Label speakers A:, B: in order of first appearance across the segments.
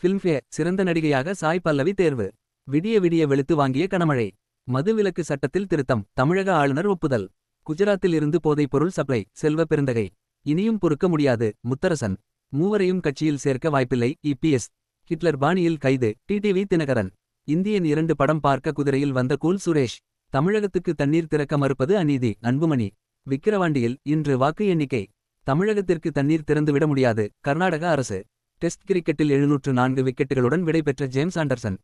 A: Filmfare சிறந்த நடிகையாக சாய் பல்லவி தேர்வு விடிய விடிய வெளுத்து வாங்கிய கனமழை மதுவிலக்கு சட்டத்தில் திருத்தம் தமிழக ஆளுநர் ஒப்புதல் குஜராத்தில் இருந்து பொருள் சப்ளை செல்வ பெருந்தகை இனியும் பொறுக்க முடியாது முத்தரசன் மூவரையும் கட்சியில் சேர்க்க வாய்ப்பில்லை இபிஎஸ் ஹிட்லர் பாணியில் கைது டிடிவி தினகரன் இந்தியன் இரண்டு படம் பார்க்க குதிரையில் வந்த கூல் சுரேஷ் தமிழகத்துக்கு தண்ணீர் திறக்க மறுப்பது அநீதி அன்புமணி விக்கிரவாண்டியில் இன்று வாக்கு எண்ணிக்கை தமிழகத்திற்கு தண்ணீர் திறந்துவிட முடியாது கர்நாடக அரசு டெஸ்ட் கிரிக்கெட்டில் எழுநூற்று நான்கு விக்கெட்டுகளுடன் விடைபெற்ற ஜேம்ஸ் ஆண்டர்சன்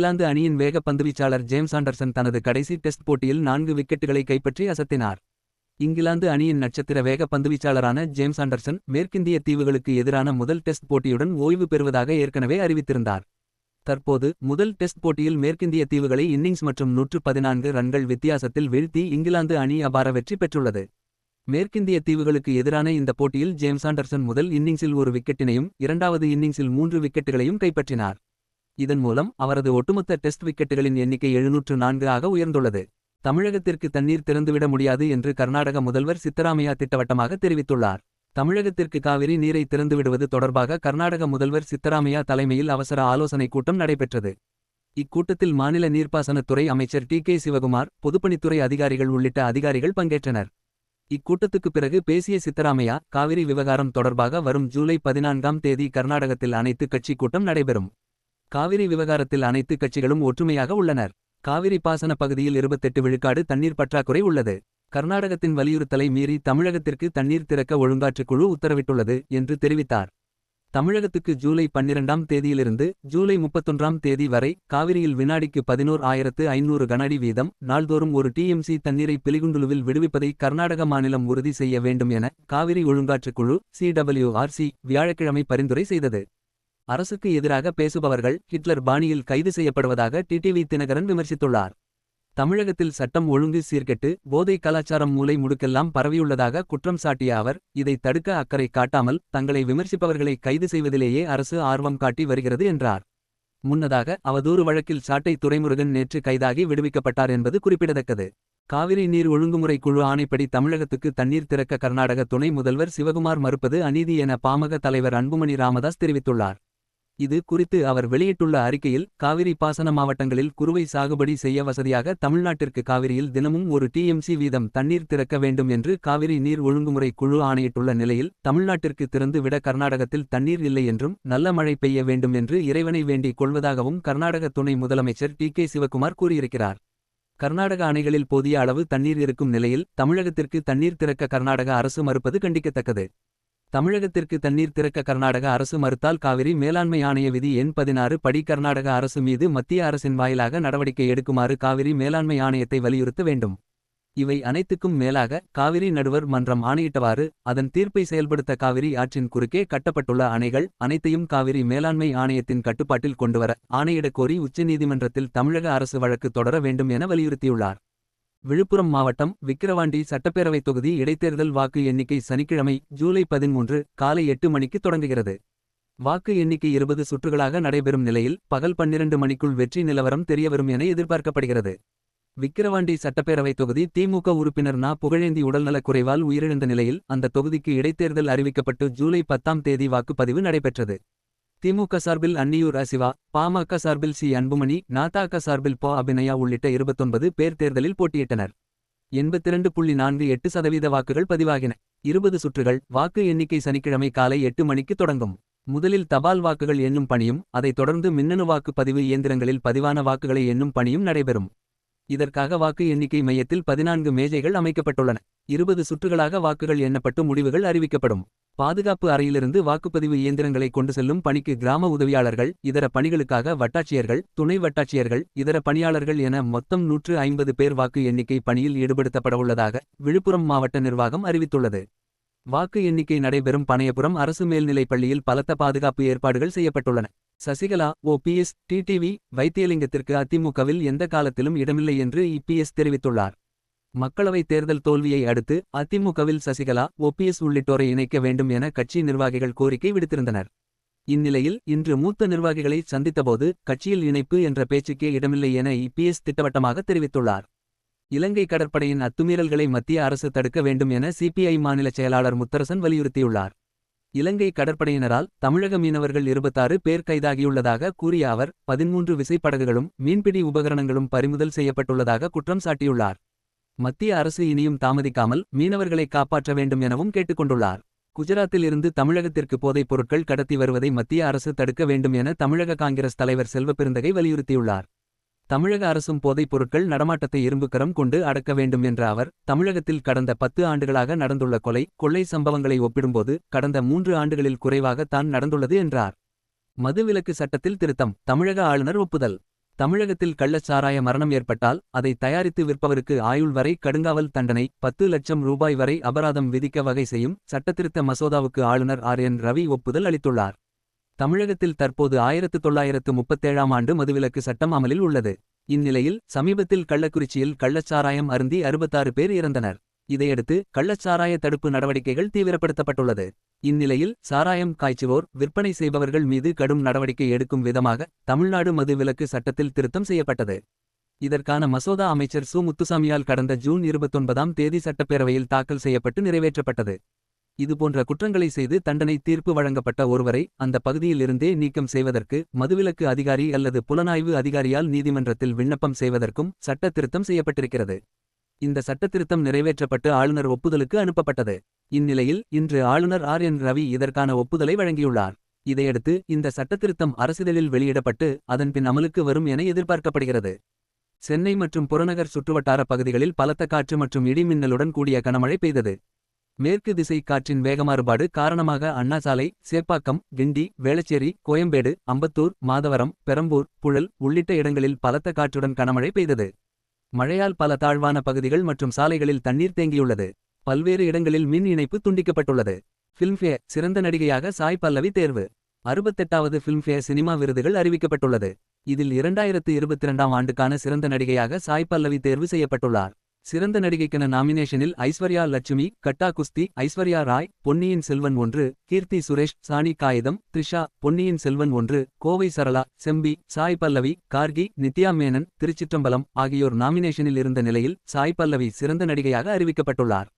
B: இங்கிலாந்து அணியின் வேக வீச்சாளர் ஜேம்ஸ் ஆண்டர்சன் தனது கடைசி டெஸ்ட் போட்டியில் நான்கு விக்கெட்டுகளை கைப்பற்றி அசத்தினார் இங்கிலாந்து அணியின் நட்சத்திர வேக வீச்சாளரான ஜேம்ஸ் ஆண்டர்சன் மேற்கிந்திய தீவுகளுக்கு எதிரான முதல் டெஸ்ட் போட்டியுடன் ஓய்வு பெறுவதாக ஏற்கனவே அறிவித்திருந்தார் தற்போது முதல் டெஸ்ட் போட்டியில் மேற்கிந்திய தீவுகளை இன்னிங்ஸ் மற்றும் நூற்று பதினான்கு ரன்கள் வித்தியாசத்தில் வீழ்த்தி இங்கிலாந்து அணி அபார வெற்றி பெற்றுள்ளது மேற்கிந்திய தீவுகளுக்கு எதிரான இந்த போட்டியில் ஜேம்ஸ் ஆண்டர்சன் முதல் இன்னிங்ஸில் ஒரு விக்கெட்டினையும் இரண்டாவது இன்னிங்ஸில் மூன்று விக்கெட்டுகளையும் கைப்பற்றினார் இதன் மூலம் அவரது ஒட்டுமொத்த டெஸ்ட் விக்கெட்டுகளின் எண்ணிக்கை எழுநூற்று நான்கு ஆக உயர்ந்துள்ளது தமிழகத்திற்கு தண்ணீர் திறந்துவிட முடியாது என்று கர்நாடக முதல்வர் சித்தராமையா திட்டவட்டமாக தெரிவித்துள்ளார் தமிழகத்திற்கு காவிரி நீரை திறந்துவிடுவது தொடர்பாக கர்நாடக முதல்வர் சித்தராமையா தலைமையில் அவசர ஆலோசனைக் கூட்டம் நடைபெற்றது இக்கூட்டத்தில் மாநில நீர்ப்பாசனத்துறை அமைச்சர் டி கே சிவகுமார் பொதுப்பணித்துறை அதிகாரிகள் உள்ளிட்ட அதிகாரிகள் பங்கேற்றனர் இக்கூட்டத்துக்குப் பிறகு பேசிய சித்தராமையா காவிரி விவகாரம் தொடர்பாக வரும் ஜூலை பதினான்காம் தேதி கர்நாடகத்தில் அனைத்து கட்சிக் கூட்டம் நடைபெறும் காவிரி விவகாரத்தில் அனைத்து கட்சிகளும் ஒற்றுமையாக உள்ளனர் காவிரி பாசன பகுதியில் இருபத்தெட்டு விழுக்காடு தண்ணீர் பற்றாக்குறை உள்ளது கர்நாடகத்தின் வலியுறுத்தலை மீறி தமிழகத்திற்கு தண்ணீர் திறக்க ஒழுங்காற்றுக்குழு உத்தரவிட்டுள்ளது என்று தெரிவித்தார் தமிழகத்துக்கு ஜூலை பன்னிரண்டாம் தேதியிலிருந்து ஜூலை முப்பத்தொன்றாம் தேதி வரை காவிரியில் வினாடிக்கு பதினோர் ஆயிரத்து ஐநூறு கனஅடி வீதம் நாள்தோறும் ஒரு டிஎம்சி தண்ணீரை பிலிகுண்டுலுவில் விடுவிப்பதை கர்நாடக மாநிலம் உறுதி செய்ய வேண்டும் என காவிரி ஒழுங்காற்றுக்குழு சிடபிள்யூஆர்சி வியாழக்கிழமை பரிந்துரை செய்தது அரசுக்கு எதிராக பேசுபவர்கள் ஹிட்லர் பாணியில் கைது செய்யப்படுவதாக டிடிவி தினகரன் விமர்சித்துள்ளார் தமிழகத்தில் சட்டம் ஒழுங்கு சீர்கெட்டு போதை கலாச்சாரம் மூலை முடுக்கெல்லாம் பரவியுள்ளதாக குற்றம் சாட்டிய அவர் இதை தடுக்க அக்கறை காட்டாமல் தங்களை விமர்சிப்பவர்களை கைது செய்வதிலேயே அரசு ஆர்வம் காட்டி வருகிறது என்றார் முன்னதாக அவதூறு வழக்கில் சாட்டை துறைமுருகன் நேற்று கைதாகி விடுவிக்கப்பட்டார் என்பது குறிப்பிடத்தக்கது காவிரி நீர் ஒழுங்குமுறை குழு ஆணைப்படி தமிழகத்துக்கு தண்ணீர் திறக்க கர்நாடக துணை முதல்வர் சிவகுமார் மறுப்பது அநீதி என பாமக தலைவர் அன்புமணி ராமதாஸ் தெரிவித்துள்ளார் இது குறித்து அவர் வெளியிட்டுள்ள அறிக்கையில் காவிரி பாசன மாவட்டங்களில் குறுவை சாகுபடி செய்ய வசதியாக தமிழ்நாட்டிற்கு காவிரியில் தினமும் ஒரு டிஎம்சி வீதம் தண்ணீர் திறக்க வேண்டும் என்று காவிரி நீர் ஒழுங்குமுறை குழு ஆணையிட்டுள்ள நிலையில் தமிழ்நாட்டிற்கு திறந்து விட கர்நாடகத்தில் தண்ணீர் இல்லை என்றும் நல்ல மழை பெய்ய வேண்டும் என்று இறைவனை வேண்டிக் கொள்வதாகவும் கர்நாடக துணை முதலமைச்சர் டி கே சிவகுமார் கூறியிருக்கிறார் கர்நாடக அணைகளில் போதிய அளவு தண்ணீர் இருக்கும் நிலையில் தமிழகத்திற்கு தண்ணீர் திறக்க கர்நாடக அரசு மறுப்பது கண்டிக்கத்தக்கது தமிழகத்திற்கு தண்ணீர் திறக்க கர்நாடக அரசு மறுத்தால் காவிரி மேலாண்மை ஆணைய விதி எண் பதினாறு படி கர்நாடக அரசு மீது மத்திய அரசின் வாயிலாக நடவடிக்கை எடுக்குமாறு காவிரி மேலாண்மை ஆணையத்தை வலியுறுத்த வேண்டும் இவை அனைத்துக்கும் மேலாக காவிரி நடுவர் மன்றம் ஆணையிட்டவாறு அதன் தீர்ப்பை செயல்படுத்த காவிரி ஆற்றின் குறுக்கே கட்டப்பட்டுள்ள அணைகள் அனைத்தையும் காவிரி மேலாண்மை ஆணையத்தின் கட்டுப்பாட்டில் கொண்டுவர ஆணையிடக் கோரி உச்சநீதிமன்றத்தில் தமிழக அரசு வழக்கு தொடர வேண்டும் என வலியுறுத்தியுள்ளார் விழுப்புரம் மாவட்டம் விக்கிரவாண்டி சட்டப்பேரவைத் தொகுதி இடைத்தேர்தல் வாக்கு எண்ணிக்கை சனிக்கிழமை ஜூலை பதிமூன்று காலை எட்டு மணிக்கு தொடங்குகிறது வாக்கு எண்ணிக்கை இருபது சுற்றுகளாக நடைபெறும் நிலையில் பகல் பன்னிரண்டு மணிக்குள் வெற்றி நிலவரம் தெரியவரும் என எதிர்பார்க்கப்படுகிறது விக்கிரவாண்டி சட்டப்பேரவைத் தொகுதி திமுக உறுப்பினர் நா புகழேந்தி உடல்நலக் குறைவால் உயிரிழந்த நிலையில் அந்த தொகுதிக்கு இடைத்தேர்தல் அறிவிக்கப்பட்டு ஜூலை பத்தாம் தேதி வாக்குப்பதிவு நடைபெற்றது திமுக சார்பில் அன்னியூர் அசிவா பாமக சார்பில் சி அன்புமணி நாட்டாக்க சார்பில் ப அபிநயா உள்ளிட்ட இருபத்தொன்பது பேர் தேர்தலில் போட்டியிட்டனர் எண்பத்திரண்டு புள்ளி நான்கு எட்டு சதவீத வாக்குகள் பதிவாகின இருபது சுற்றுகள் வாக்கு எண்ணிக்கை சனிக்கிழமை காலை எட்டு மணிக்கு தொடங்கும் முதலில் தபால் வாக்குகள் எண்ணும் பணியும் அதைத் தொடர்ந்து மின்னணு வாக்குப்பதிவு இயந்திரங்களில் பதிவான வாக்குகளை எண்ணும் பணியும் நடைபெறும் இதற்காக வாக்கு எண்ணிக்கை மையத்தில் பதினான்கு மேஜைகள் அமைக்கப்பட்டுள்ளன இருபது சுற்றுகளாக வாக்குகள் எண்ணப்பட்டு முடிவுகள் அறிவிக்கப்படும் பாதுகாப்பு அறையிலிருந்து வாக்குப்பதிவு இயந்திரங்களை கொண்டு செல்லும் பணிக்கு கிராம உதவியாளர்கள் இதர பணிகளுக்காக வட்டாட்சியர்கள் துணை வட்டாட்சியர்கள் இதர பணியாளர்கள் என மொத்தம் நூற்று ஐம்பது பேர் வாக்கு எண்ணிக்கை பணியில் ஈடுபடுத்தப்படவுள்ளதாக விழுப்புரம் மாவட்ட நிர்வாகம் அறிவித்துள்ளது வாக்கு எண்ணிக்கை நடைபெறும் பனையபுரம் அரசு மேல்நிலைப் பள்ளியில் பலத்த பாதுகாப்பு ஏற்பாடுகள் செய்யப்பட்டுள்ளன சசிகலா எஸ் டிடிவி வைத்தியலிங்கத்திற்கு அதிமுகவில் எந்த காலத்திலும் இடமில்லை என்று இபிஎஸ் தெரிவித்துள்ளார் மக்களவைத் தேர்தல் தோல்வியை அடுத்து அதிமுகவில் சசிகலா ஒபிஎஸ் உள்ளிட்டோரை இணைக்க வேண்டும் என கட்சி நிர்வாகிகள் கோரிக்கை விடுத்திருந்தனர் இந்நிலையில் இன்று மூத்த நிர்வாகிகளை சந்தித்தபோது கட்சியில் இணைப்பு என்ற பேச்சுக்கே இடமில்லை என இபிஎஸ் திட்டவட்டமாக தெரிவித்துள்ளார் இலங்கை கடற்படையின் அத்துமீறல்களை மத்திய அரசு தடுக்க வேண்டும் என சிபிஐ மாநில செயலாளர் முத்தரசன் வலியுறுத்தியுள்ளார் இலங்கை கடற்படையினரால் தமிழக மீனவர்கள் இருபத்தாறு பேர் கைதாகியுள்ளதாக கூறிய அவர் பதிமூன்று விசைப்படகுகளும் மீன்பிடி உபகரணங்களும் பறிமுதல் செய்யப்பட்டுள்ளதாக குற்றம் சாட்டியுள்ளார் மத்திய அரசு இனியும் தாமதிக்காமல் மீனவர்களை காப்பாற்ற வேண்டும் எனவும் கேட்டுக்கொண்டுள்ளார் குஜராத்தில் இருந்து தமிழகத்திற்கு போதைப் பொருட்கள் கடத்தி வருவதை மத்திய அரசு தடுக்க வேண்டும் என தமிழக காங்கிரஸ் தலைவர் செல்வப்பெருந்தகை வலியுறுத்தியுள்ளார் தமிழக அரசும் போதைப் பொருட்கள் நடமாட்டத்தை இரும்புக்கரம் கொண்டு அடக்க வேண்டும் என்ற அவர் தமிழகத்தில் கடந்த பத்து ஆண்டுகளாக நடந்துள்ள கொலை கொள்ளை சம்பவங்களை ஒப்பிடும்போது கடந்த மூன்று ஆண்டுகளில் குறைவாக தான் நடந்துள்ளது என்றார்
A: மதுவிலக்கு சட்டத்தில் திருத்தம் தமிழக ஆளுநர் ஒப்புதல் தமிழகத்தில் கள்ளச்சாராய மரணம் ஏற்பட்டால் அதை தயாரித்து விற்பவருக்கு ஆயுள் வரை கடுங்காவல் தண்டனை பத்து லட்சம் ரூபாய் வரை அபராதம் விதிக்க வகை செய்யும் சட்டத்திருத்த மசோதாவுக்கு ஆளுநர் ஆர் என் ரவி ஒப்புதல் அளித்துள்ளார் தமிழகத்தில் தற்போது ஆயிரத்து தொள்ளாயிரத்து முப்பத்தேழாம் ஆண்டு மதுவிலக்கு சட்டம் அமலில் உள்ளது இந்நிலையில் சமீபத்தில் கள்ளக்குறிச்சியில் கள்ளச்சாராயம் அருந்தி அறுபத்தாறு பேர் இறந்தனர் இதையடுத்து கள்ளச்சாராய தடுப்பு நடவடிக்கைகள் தீவிரப்படுத்தப்பட்டுள்ளது இந்நிலையில் சாராயம் காய்ச்சுவோர் விற்பனை செய்பவர்கள் மீது கடும் நடவடிக்கை எடுக்கும் விதமாக தமிழ்நாடு மதுவிலக்கு சட்டத்தில் திருத்தம் செய்யப்பட்டது இதற்கான மசோதா அமைச்சர் சு முத்துசாமியால் கடந்த ஜூன் இருபத்தொன்பதாம் தேதி சட்டப்பேரவையில் தாக்கல் செய்யப்பட்டு நிறைவேற்றப்பட்டது இதுபோன்ற குற்றங்களை செய்து தண்டனை தீர்ப்பு வழங்கப்பட்ட ஒருவரை அந்த பகுதியிலிருந்தே நீக்கம் செய்வதற்கு மதுவிலக்கு அதிகாரி அல்லது புலனாய்வு அதிகாரியால் நீதிமன்றத்தில் விண்ணப்பம் செய்வதற்கும் சட்ட திருத்தம் செய்யப்பட்டிருக்கிறது இந்த சட்டத்திருத்தம் நிறைவேற்றப்பட்டு ஆளுநர் ஒப்புதலுக்கு அனுப்பப்பட்டது இந்நிலையில் இன்று ஆளுநர் ஆர் என் ரவி இதற்கான ஒப்புதலை வழங்கியுள்ளார் இதையடுத்து இந்த சட்டத்திருத்தம் அரசிதழில் வெளியிடப்பட்டு அதன்பின் அமலுக்கு வரும் என எதிர்பார்க்கப்படுகிறது சென்னை மற்றும் புறநகர் சுற்றுவட்டார பகுதிகளில் பலத்த காற்று மற்றும் இடிமின்னலுடன் கூடிய கனமழை பெய்தது மேற்கு திசை காற்றின் வேகமாறுபாடு காரணமாக அண்ணாசாலை சேப்பாக்கம் கிண்டி வேளச்சேரி கோயம்பேடு அம்பத்தூர் மாதவரம் பெரம்பூர் புழல் உள்ளிட்ட இடங்களில் பலத்த காற்றுடன் கனமழை பெய்தது மழையால் பல தாழ்வான பகுதிகள் மற்றும் சாலைகளில் தண்ணீர் தேங்கியுள்ளது பல்வேறு இடங்களில் மின் இணைப்பு துண்டிக்கப்பட்டுள்ளது ஃபில்ம்ஃபேர் சிறந்த நடிகையாக சாய் பல்லவி தேர்வு அறுபத்தெட்டாவது ஃபில்ம்ஃபேர் சினிமா விருதுகள் அறிவிக்கப்பட்டுள்ளது இதில் இரண்டாயிரத்து இருபத்தி ஆண்டுக்கான சிறந்த நடிகையாக சாய் பல்லவி தேர்வு செய்யப்பட்டுள்ளார் சிறந்த நடிகைக்கென நாமினேஷனில் ஐஸ்வர்யா லட்சுமி கட்டா குஸ்தி ஐஸ்வர்யா ராய் பொன்னியின் செல்வன் ஒன்று கீர்த்தி சுரேஷ் சாணி காயதம் த்ரிஷா பொன்னியின் செல்வன் ஒன்று கோவை சரளா செம்பி சாய் பல்லவி கார்கி நித்யா மேனன் திருச்சிற்றம்பலம் ஆகியோர் நாமினேஷனில் இருந்த நிலையில் சாய் பல்லவி சிறந்த நடிகையாக அறிவிக்கப்பட்டுள்ளார்